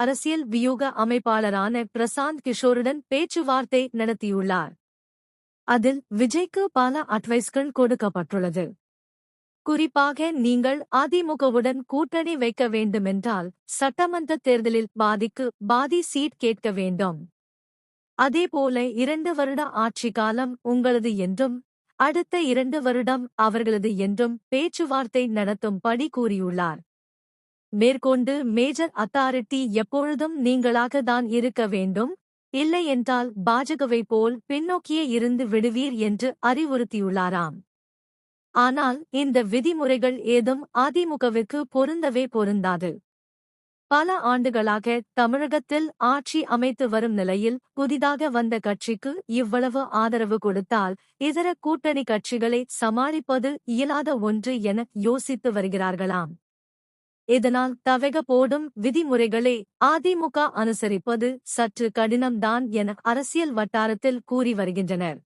அரசியல் வியூக அமைப்பாளரான பிரசாந்த் கிஷோருடன் பேச்சுவார்த்தை நடத்தியுள்ளார். அதில் விஜய்க்கு பல அட்வைஸ்கள் கொடுக்கப்பட்டுள்ளது. குறிப்பாக நீங்கள் அதிமுகவுடன் கூட்டணி வைக்க வேண்டுமென்றால் சட்டமன்ற தேர்தலில் பாதிக்கு பாதி சீட் கேட்க வேண்டும். அதேபோல இரண்டு வருட ஆட்சி காலம் உங்களது என்றும் அடுத்த இரண்டு வருடம் அவர்களது என்றும் பேச்சுவார்த்தை நடத்தும்படி கூறியுள்ளார். மேற்கொண்டு மேஜர் அத்தாரிட்டி எப்பொழுதும் நீங்களாக தான் இருக்க வேண்டும். இல்லையென்றால் பாஜகவை போல் பின்னோக்கியே இருந்து விடுவீர் என்று அறிவுறுத்தியுள்ளாராம். ஆனால் இந்த விதிமுறைகள் ஏதும் அதிமுகவிற்கு பொருந்தவே பொருந்தாது. பல ஆண்டுகளாக தமிழகத்தில் ஆட்சி அமைத்து வரும் நிலையில் புதிதாக வந்த கட்சிக்கு இவ்வளவு ஆதரவு கொடுத்தால் இதர கூட்டணி கட்சிகளை சமாளிப்பது இயலாத ஒன்று என யோசித்து வருகிறார்களாம். இதனால் தவக போடும் விதிமுறைகளை அதிமுக அனுசரிப்பது சற்று கடினம்தான் என அரசியல் வட்டாரத்தில் கூறி வருகின்றனர்.